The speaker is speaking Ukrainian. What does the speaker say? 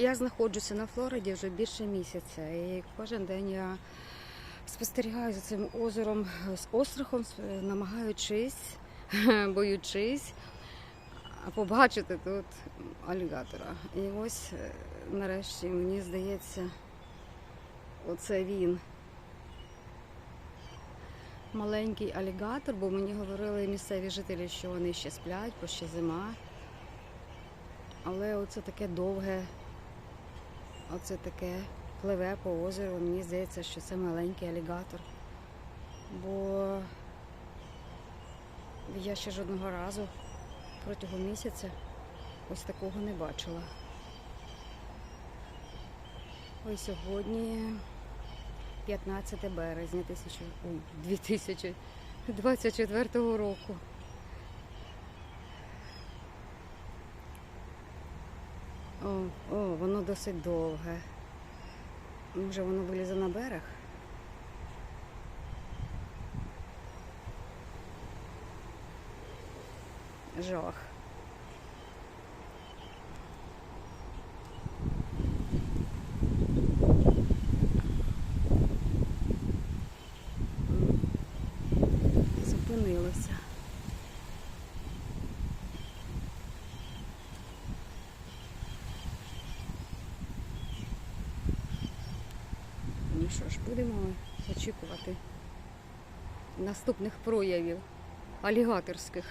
Я знаходжуся на Флориді вже більше місяця, і кожен день я спостерігаю за цим озером з острахом, намагаючись, боючись побачити тут алігатора. І ось е, нарешті мені здається, оце він. Маленький алігатор, бо мені говорили місцеві жителі, що вони ще сплять, бо ще зима. Але оце таке довге, оце таке пливе по озеру. Мені здається, що це маленький алігатор. Бо я ще жодного разу протягом місяця ось такого не бачила. Ось сьогодні 15 березня 1000 2024 року. О, о, воно досить довге. Може воно вилізе на берег? Жах. Ну що ж, будемо очікувати наступних проявів алігаторських.